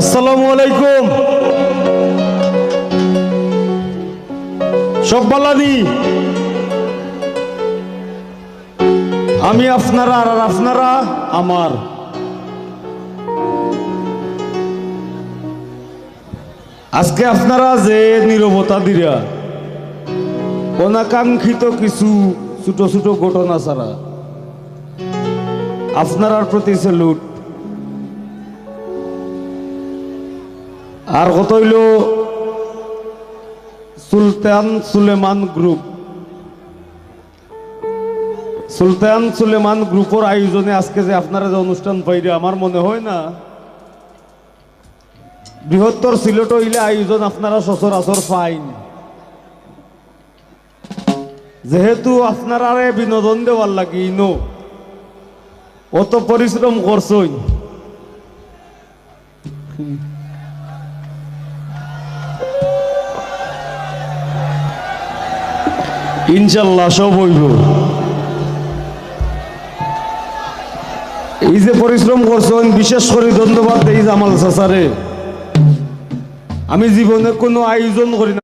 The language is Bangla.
আসসালামু আলাইকুম। সব বালানি আমি আপনারা আর আপনারা আমার। আজকে আপনারা যে নিরবতা দিরা, অনাকাঙ্ক্ষিত কিছু ছোট ছোট ঘটনা ছাড়া আপনার প্রতি স্যালুট আর কত হইল? সুলতান সুলেমান গ্রুপ। সুলতান সুলেমান গ্রুপের আয়োজনে আজকে যে আপনারা যে অনুষ্ঠান পাইরে, আমার মনে হয় না, বৃহত্তর সিলেট হইলে আয়োজন আপনারা সচরাচর পাইন। যেহেতু আপনারা বিনোদন দেওয়ার লাগি নো অত পরিশ্রম করছই। ইনশাল্লাহ সব হইব। এই যে পরিশ্রম করছেন, বিশেষ করে ধন্যবাদ দেই জামাল চাচারে। আমি জীবনে কোনো আয়োজন করি না।